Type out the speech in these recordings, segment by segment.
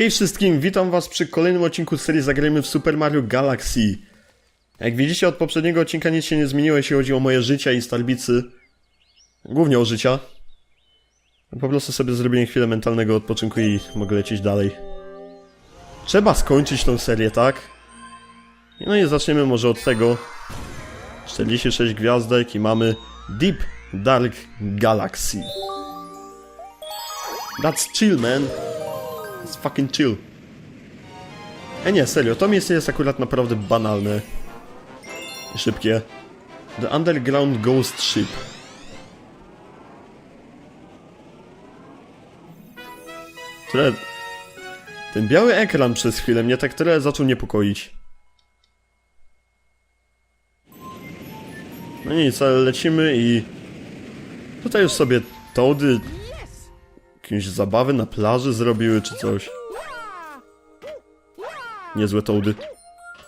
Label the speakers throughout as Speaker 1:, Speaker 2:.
Speaker 1: Hej wszystkim, witam was przy kolejnym odcinku serii Zagrajmy w Super Mario Galaxy. Jak widzicie od poprzedniego odcinka nic się nie zmieniło, jeśli chodzi o moje życia i starbicy. Głównie o życia. Po prostu sobie zrobiłem chwilę mentalnego odpoczynku i mogę lecieć dalej. Trzeba skończyć tą serię, tak? No i zaczniemy może od tego. 46 gwiazdek i mamy Deep Dark Galaxy. That's chill, man. It's fucking chill. E nie, serio, to miejsce jest akurat naprawdę banalne. Szybkie. The Underground Ghost Ship. Tyle... Ten biały ekran przez chwilę mnie tak tyle zaczął niepokoić. No nic, ale lecimy i... Tutaj już sobie Toady jakieś zabawy na plaży zrobiły czy coś. Niezłe Toady.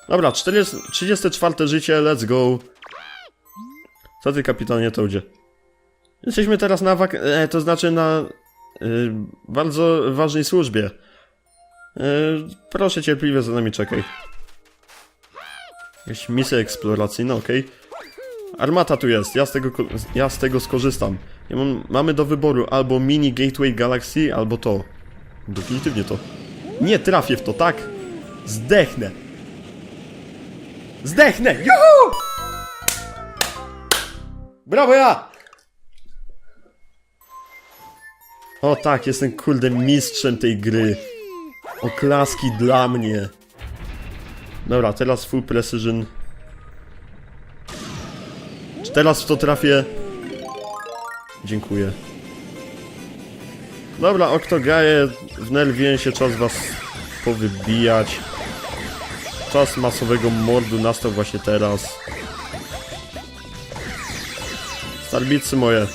Speaker 1: Dobra, 40, 34 życie, let's go. Co ty kapitanie Toadzie? Jesteśmy teraz na wak... E, to znaczy na... Y, bardzo ważnej służbie. Y, proszę cierpliwie za nami czekaj. Jakaś misja eksploracyjna, okej. Armata tu jest, ja z tego, ja z tego skorzystam. Mamy do wyboru albo Mini Gateway Galaxy, albo to. Definitywnie to. Nie trafię w to, tak? Zdechnę. Zdechnę! Juhu! Brawo ja! O tak, jestem kurde mistrzem tej gry. Oklaski dla mnie. Dobra, teraz full precision. Czy teraz w to trafię? Dziękuję. Dobra, Oktogaje, wnerwiłem się, czas was powybijać. Czas masowego mordu nastał właśnie teraz. Starbicy moje.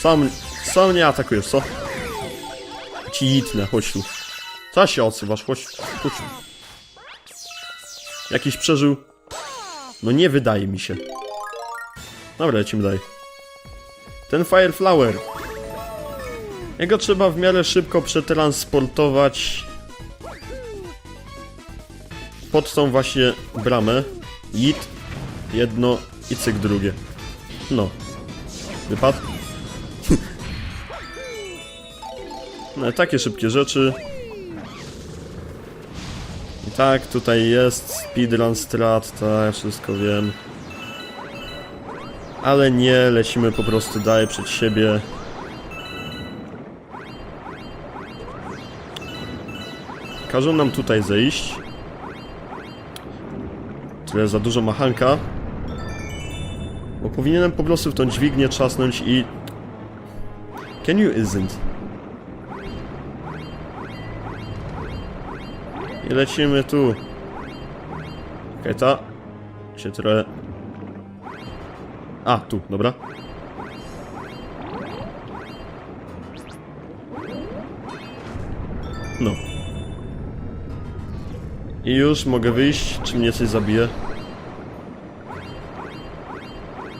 Speaker 1: Sam, sam nie atakujesz, co? Ci itnę, chodź tu. Co się odsuwasz, chodź, chodź. Jakiś przeżył? No nie wydaje mi się. Dobra, lecimy dalej. Ten Fireflower. Jego trzeba w miarę szybko przetransportować pod tą właśnie bramę. Jit, jedno i cyk drugie. No. Wypadł? no, takie szybkie rzeczy. I tak, tutaj jest speedrun strat, tak, wszystko wiem. Ale nie, lecimy po prostu dalej przed siebie. Każą nam tutaj zejść. Tyle za dużo machanka. Bo powinienem po prostu w tą dźwignię trzasnąć i... Can you isn't? I lecimy tu. Okej, ta się trochę... A, tu, dobra. No. I już mogę wyjść, czy mnie coś zabije.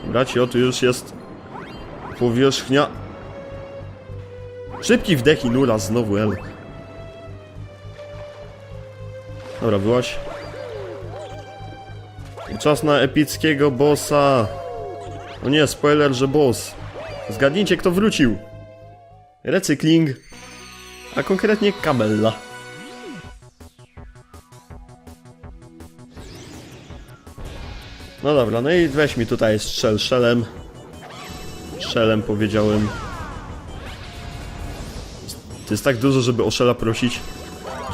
Speaker 1: Braci, o tu już jest powierzchnia. Szybki wdech i nula, znowu L. Dobra, byłaś. Czas na epickiego bossa. O nie, spoiler, że boss. Zgadnijcie, kto wrócił. Recykling. A konkretnie Kabella. No dobra, no i weź mi tutaj strzel szelem. Szelem powiedziałem. To jest tak dużo, żeby o szela prosić.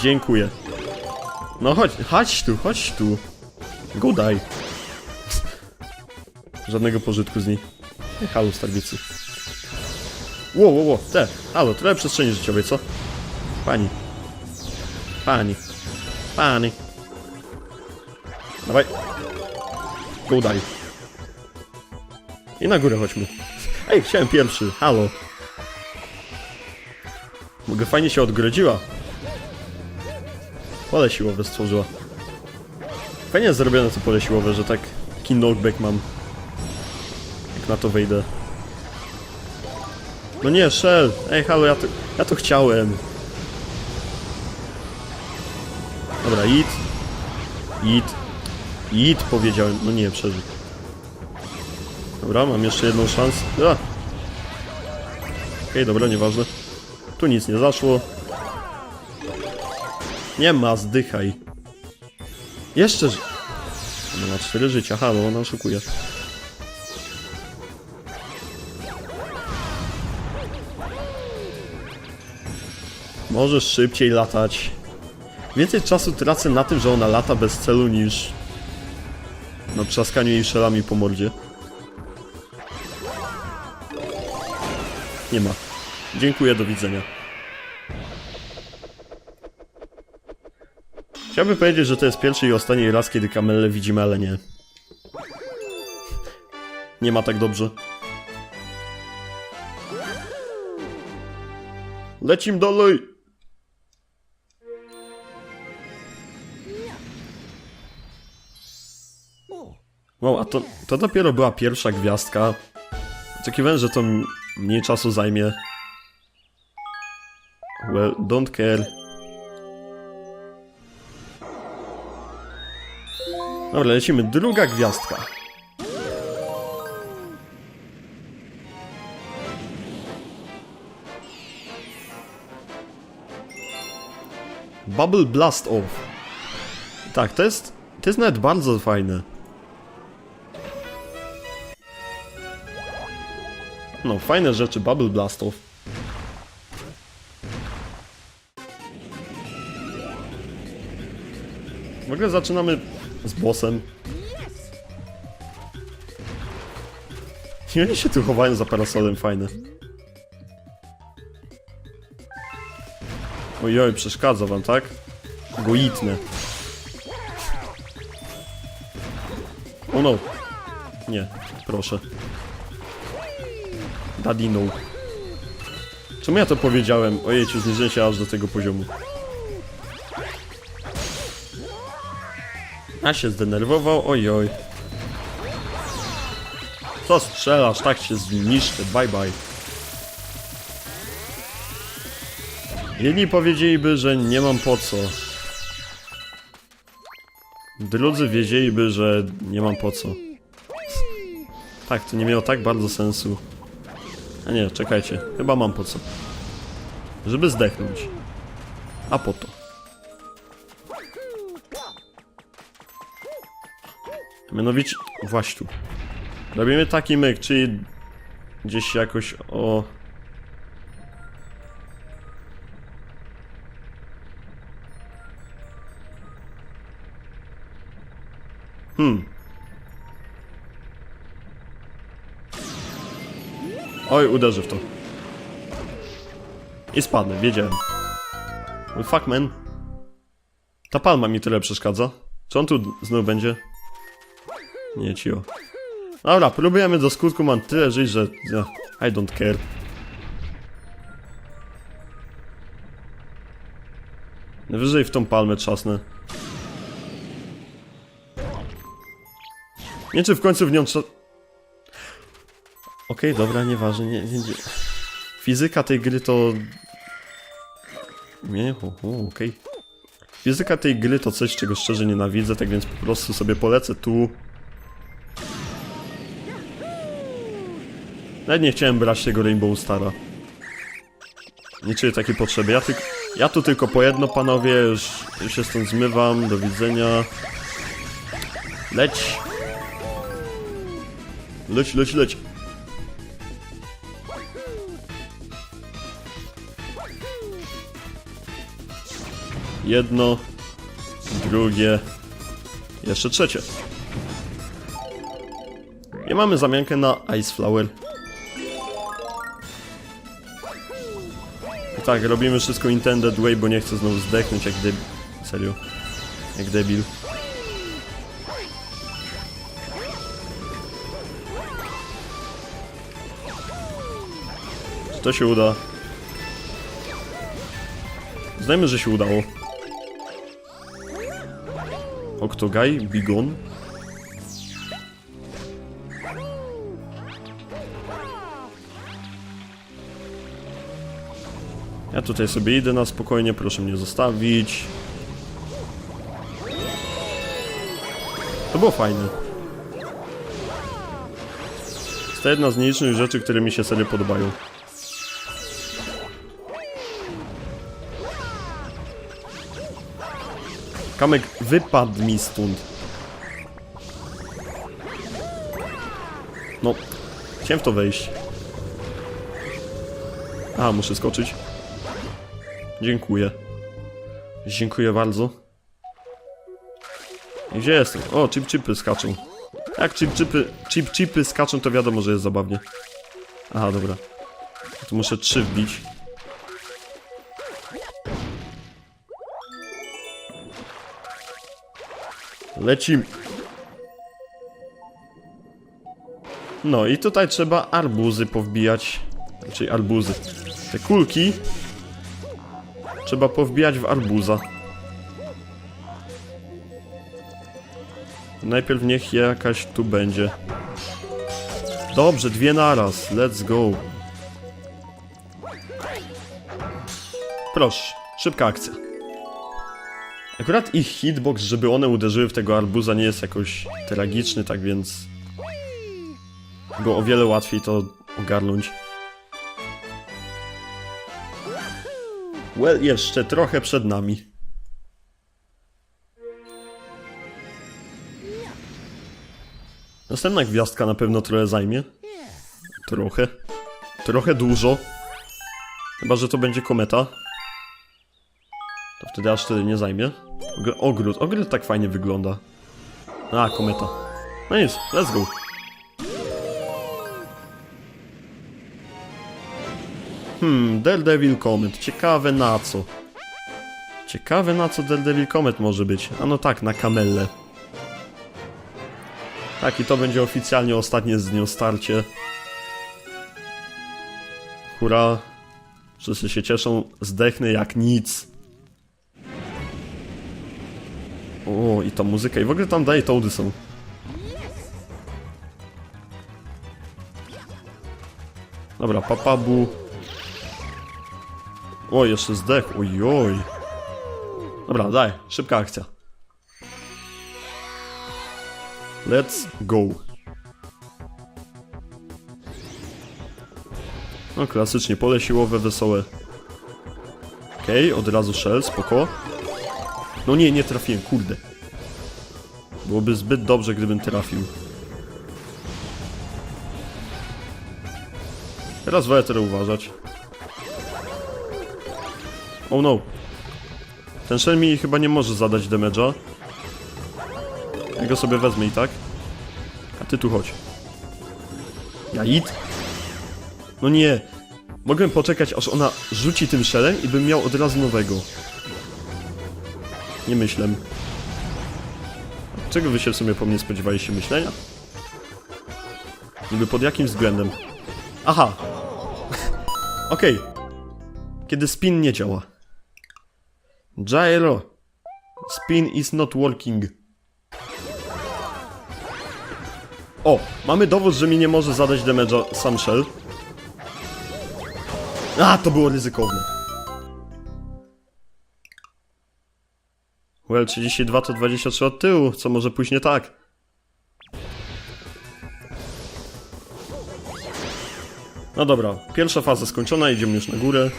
Speaker 1: Dziękuję. No chodź, chodź tu, chodź tu. Godaj. Żadnego pożytku z. Ej, Halo, starbicy. Ło, ło, ło, te, halo, trochę przestrzeni życiowej, co? Pani. Pani. Pani. Dawaj. Godaj. I na górę chodźmy. Ej, chciałem pierwszy, halo. Mogę fajnie się odgrodziła. Pole siłowe stworzyła. Fajnie zrobione to pole siłowe, że tak taki knockback mam. Na to wejdę. No nie, Shell! Ej, halo, ja to, ja to chciałem. Dobra, idź. Idź. Idź, powiedziałem. No nie, przeżył. Dobra, mam jeszcze jedną szansę. A. Okej, dobra, nieważne. Tu nic nie zaszło. Nie ma, zdychaj. Jeszcze... Ona ma cztery życia, halo, ona oszukuje. Możesz szybciej latać. Więcej czasu tracę na tym, że ona lata bez celu niż na trzaskaniu jej szelami po mordzie. Nie ma. Dziękuję, do widzenia. Chciałbym powiedzieć, że to jest pierwszy i ostatni raz, kiedy kamelę widzimy, ale nie. Nie ma tak dobrze. Lecim dalej! To, to dopiero była pierwsza gwiazdka. Oczekiwałem, że to mniej czasu zajmie. Well, don't care. Dobra, lecimy. Druga gwiazdka. Bubble Blast Off. Tak, to jest, to jest nawet bardzo fajne. No, fajne rzeczy, Bubble Blast Off. W ogóle zaczynamy z bossem. I oni się tu chowają za parasolem, fajne. Ojoj, przeszkadza wam, tak? Go itnę. O no. Nie, proszę. No. Czemu ja to powiedziałem? Ojejciu, zniżyłem się aż do tego poziomu. A się zdenerwował, ojoj. Co strzelasz? Tak się zniszczy, bye bye. Jedni powiedzieliby, że nie mam po co. Drudzy wiedzieliby, że nie mam po co. Tak, to nie miało tak bardzo sensu. A nie, czekajcie, chyba mam po co. Żeby zdechnąć. A po to. Mianowicie, właśnie tu. Robimy taki myk, czyli gdzieś jakoś o... Hmm. Oj, uderzy w to. I spadnę, wiedziałem. Well, fuck man. Ta palma mi tyle przeszkadza. Czy on tu znów będzie? Nie, cio. Dobra, próbujemy do skutku, mam tyle żyć, że... I don't care. Wyżej w tą palmę trzasnę. Nie czy w końcu w nią trza... Okej, dobra, nieważne, nie, nie, nie. Fizyka tej gry to... Nie, okej. Fizyka tej gry to coś, czego szczerze nienawidzę, tak więc po prostu sobie polecę tu. Nawet nie chciałem brać tego Rainbow Stara. Nie czuję takiej potrzeby. Ja, tyk, ja tu tylko po jedno, panowie. Już, już się stąd zmywam. Do widzenia. Leć. Leć, leć, leć. Jedno. Drugie. Jeszcze trzecie. I mamy zamiankę na Ice Flower. I tak, robimy wszystko intended way, bo nie chcę znowu zdechnąć jak debil. Serio. Jak debil. Czy to się uda? Znajmy, że się udało. Octogai, Bigon. Ja tutaj sobie idę na spokojnie, proszę mnie zostawić. To było fajne. To jedna z nielicznych rzeczy, które mi się serio podobają. Kamek, wypadł mi stąd. No, chciałem w to wejść. A, muszę skoczyć. Dziękuję. Dziękuję bardzo. Gdzie jestem? O, chip-chipy skaczą. Jak chip-chipy chip -chipy skaczą, to wiadomo, że jest zabawnie. Aha, dobra. Tu muszę trzy wbić. Lecimy. No i tutaj trzeba arbuzy powbijać. Czyli arbuzy. Te kulki trzeba powbijać w arbuza. Najpierw niech jakaś tu będzie. Dobrze, dwie naraz. Let's go. Proszę, szybka akcja. Akurat ich hitbox, żeby one uderzyły w tego arbuza nie jest jakoś tragiczny, tak więc... Było o wiele łatwiej to ogarnąć. Well, jeszcze trochę przed nami. Następna gwiazdka na pewno trochę zajmie. Trochę. Trochę dużo. Chyba, że to będzie kometa. To wtedy aż tyle nie zajmie. Ogr- Ogród. Ogród tak fajnie wygląda. A, kometa. No nic, let's go. Hmm, Daredevil Comet. Ciekawe na co. Ciekawe na co Daredevil Comet może być. A no tak, na kamelle. Tak, i to będzie oficjalnie ostatnie z nią starcie. Hurra. Wszyscy się cieszą. Zdechnę jak nic. O, i ta muzyka. I w ogóle tam daje tołdy są. Dobra, papabu. O, jeszcze zdech. Ojoj. Dobra, daj. Szybka akcja. Let's go. No, klasycznie, pole siłowe, wesołe. Okej, od razu shell, spoko. No nie, nie trafiłem, kurde. Byłoby zbyt dobrze, gdybym trafił. Teraz weter uważać. Oh no. Ten shell mi chyba nie może zadać damage'a. Ja go sobie wezmę i tak. A ty tu chodź. Ja id? No nie. Mogłem poczekać, aż ona rzuci tym szelem i bym miał od razu nowego. Nie myślę. Czego wy się w sumie po mnie spodziewaliście myślenia? Niby pod jakim względem? Aha. Okej. Kiedy spin nie działa. Gyro. Spin is not working. O, mamy dowód, że mi nie może zadać damage'a sam shell. A, to było ryzykowne. Well, 32 to 23 od tyłu, co może pójść nie tak? No dobra, pierwsza faza skończona, idziemy już na górę.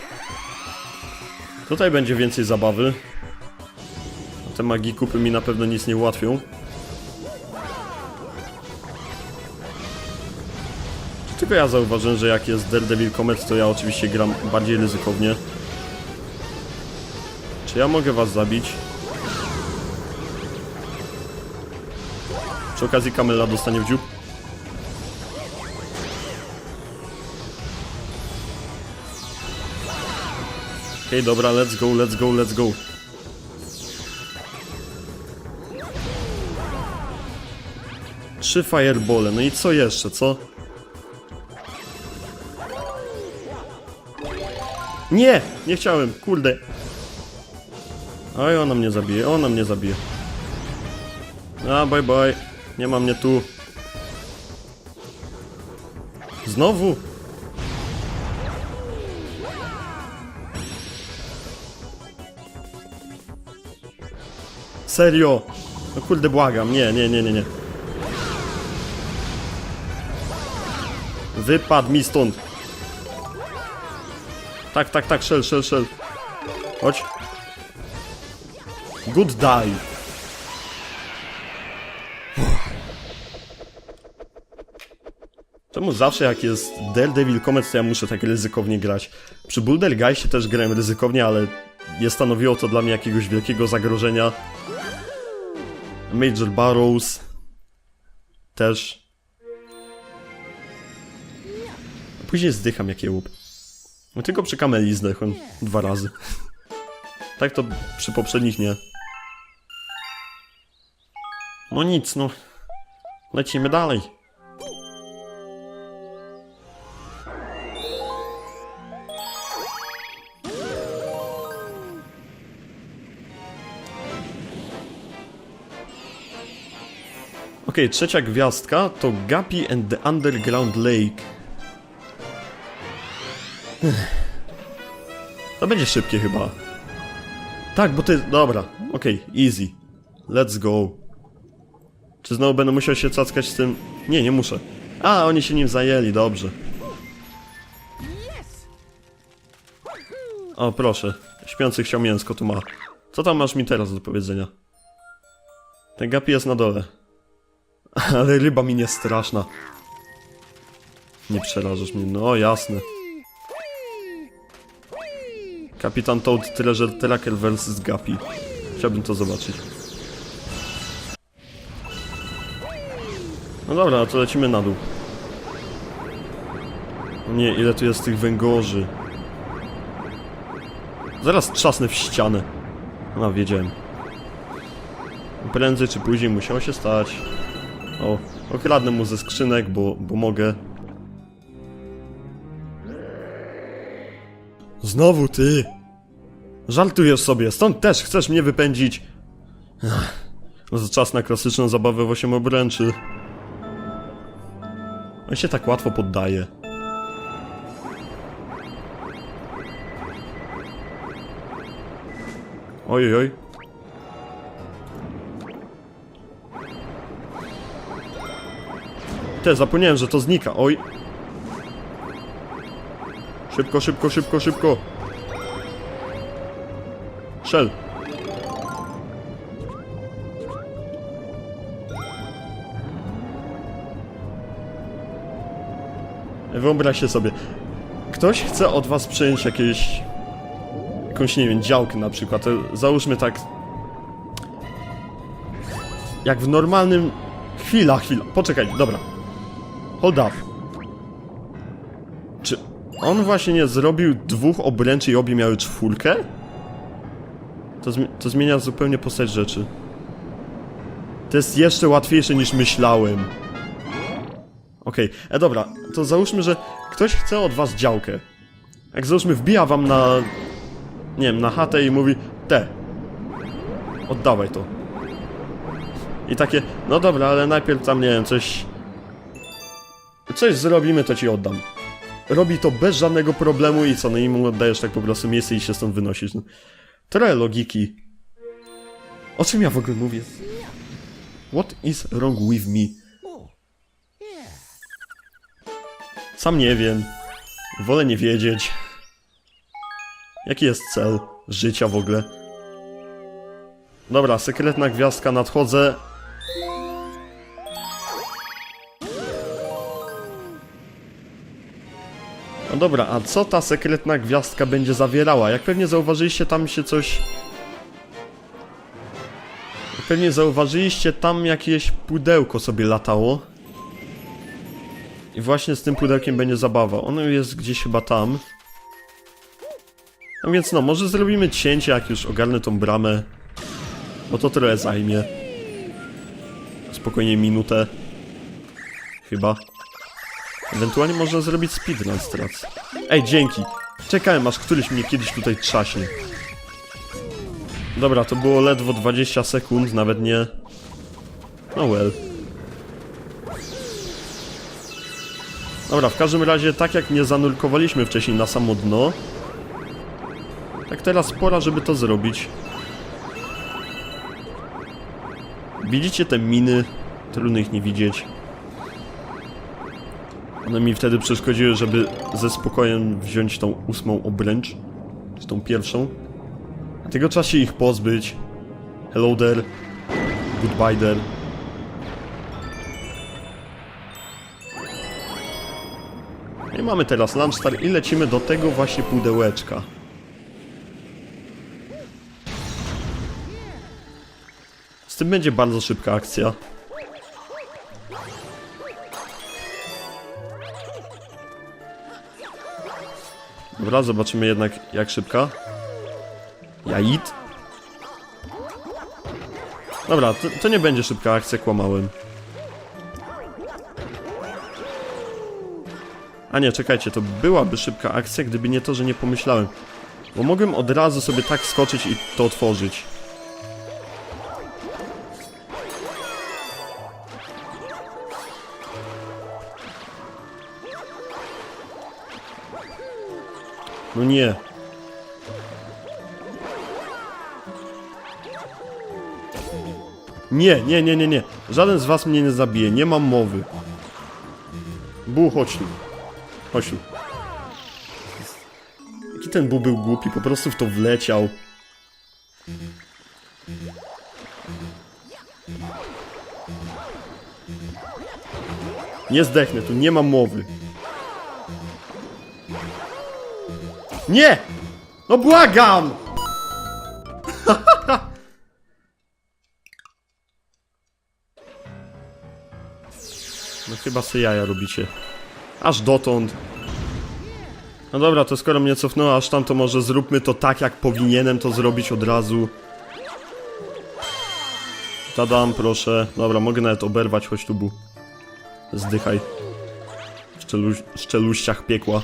Speaker 1: Tutaj będzie więcej zabawy. Te magii kupy mi na pewno nic nie ułatwią. Tylko ja zauważyłem, że jak jest Daredevil Comet, to ja oczywiście gram bardziej ryzykownie. Czy ja mogę was zabić? Przy okazji Kamela dostanie w dziób. Okej, dobra, let's go, let's go, let's go. Trzy firebole, no i co jeszcze, co? Nie! Nie chciałem, kurde. Oj, ona mnie zabije, ona mnie zabije. A, bye bye. Nie ma mnie tu. Znowu? Serio? No kurde, błagam. Nie, nie, nie, nie, nie. Wypadł mi stąd. Tak, tak, tak, szel, szel, szel. Chodź. Good die. Czemu zawsze jak jest Daredevil Comet, to ja muszę tak ryzykownie grać? Przy Boulder Guysie też grałem ryzykownie, ale nie stanowiło to dla mnie jakiegoś wielkiego zagrożenia. Major Barrows też. Później zdycham jak jełup. No tylko przy kameli zdechłem dwa razy. Tak to przy poprzednich nie. No nic, no. Lecimy dalej. Okej, trzecia gwiazdka to Guppy and the Underground Lake. To będzie szybkie chyba. Tak, bo ty... Dobra, okej, easy. Let's go. Czy znowu będę musiał się cackać z tym... Nie, nie muszę. A, oni się nim zajęli, dobrze. O, proszę. Śpiący chciał mięsko tu ma. Co tam masz mi teraz do powiedzenia? Ten gapi jest na dole. Ale ryba mi nie straszna. Nie przerażasz mnie, no jasne. Kapitan Toad Treasure Tracker vs Guppy. Chciałbym to zobaczyć. No dobra, to lecimy na dół. Nie, ile tu jest tych węgorzy. Zaraz trzasnę w ścianę. No, wiedziałem. Prędzej czy później musiało się stać. O, okradnę mu ze skrzynek, bo, bo mogę. Znowu ty! Żartujesz sobie, stąd też chcesz mnie wypędzić. Ach, czas na klasyczną zabawę w osiem obręczy. On się tak łatwo poddaje. Oj, oj, oj. Te, zapomniałem, że to znika. Oj. Szybko, szybko, szybko, szybko. Shell. Wyobraźcie sobie. Ktoś chce od was przejąć jakieś... Jakąś, nie wiem, działkę na przykład. Załóżmy tak... Jak w normalnym... Chwila, chwila. Poczekaj, dobra. Hold up. Czy on właśnie nie zrobił dwóch obręczy i obie miały czwórkę? To, zmi to zmienia zupełnie postać rzeczy. To jest jeszcze łatwiejsze niż myślałem. Okej, e dobra, to załóżmy, że ktoś chce od was działkę. Jak załóżmy wbija wam na... Nie wiem, na chatę i mówi Te, oddawaj to. I takie, no dobra, ale najpierw tam, nie wiem, coś... Coś zrobimy, to ci oddam. Robi to bez żadnego problemu i co, no i mu oddajesz tak po prostu miejsce i się stąd wynosisz. No. Trochę logiki. O czym ja w ogóle mówię? What is wrong with me? Sam nie wiem. Wolę nie wiedzieć. Jaki jest cel życia w ogóle? Dobra, sekretna gwiazdka, nadchodzę. No dobra, a co ta sekretna gwiazdka będzie zawierała? Jak pewnie zauważyliście, tam się coś... Jak pewnie zauważyliście, tam jakieś pudełko sobie latało. I właśnie z tym pudełkiem będzie zabawa. Ono jest gdzieś chyba tam. No więc no, może zrobimy cięcie, jak już ogarnę tą bramę. Bo to trochę zajmie. Spokojnie minutę. Chyba. Ewentualnie można zrobić speedrun teraz. Ej, dzięki. Czekałem, aż któryś mnie kiedyś tutaj trzaśnie. Dobra, to było ledwo 20 sekund, nawet nie... No well. Dobra, w każdym razie, tak jak nie zanurkowaliśmy wcześniej na samo dno, tak teraz pora, żeby to zrobić. Widzicie te miny? Trudno ich nie widzieć. One mi wtedy przeszkodziły, żeby ze spokojem wziąć tą ósmą obręcz. Czy tą pierwszą. Tego trzeba się ich pozbyć. Hello there. Goodbye there. No I mamy teraz Launchstar i lecimy do tego właśnie pudełeczka. Z tym będzie bardzo szybka akcja. Dobra, zobaczymy jednak jak szybka. Jait. Dobra, to, to nie będzie szybka akcja, kłamałem. A nie, czekajcie, to byłaby szybka akcja, gdyby nie to, że nie pomyślałem. Bo mogłem od razu sobie tak skoczyć i to otworzyć. No nie. Nie, nie, nie, nie, nie. Żaden z was mnie nie zabije, nie mam mowy. Bu, chodź tu. Chodź tu. Jaki ten Bu był głupi, po prostu w to wleciał. Nie zdechnę, tu nie mam mowy. Nie! No błagam! No chyba se jaja robicie. Aż dotąd. No dobra, to skoro mnie cofnęło aż tam, to może zróbmy to tak, jak powinienem to zrobić od razu. Tadam, proszę. Dobra, mogę nawet oberwać, chodź tu bu. Zdychaj. W szczelu- szczeluściach piekła.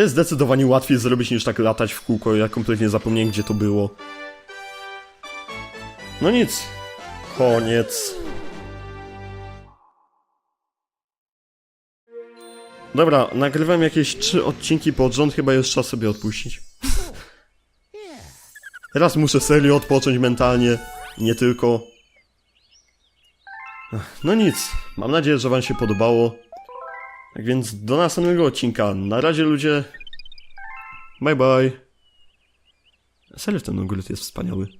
Speaker 1: To jest zdecydowanie łatwiej zrobić niż tak latać w kółko. Ja kompletnie zapomniałem, gdzie to było. No nic. Koniec. Dobra, nagrywam jakieś trzy odcinki pod rząd, chyba już czas sobie odpuścić. Teraz muszę serio odpocząć mentalnie. Nie tylko. No nic, mam nadzieję, że wam się podobało. Tak więc do następnego odcinka. Na razie ludzie. Bye bye. Serio ten ogród jest wspaniały.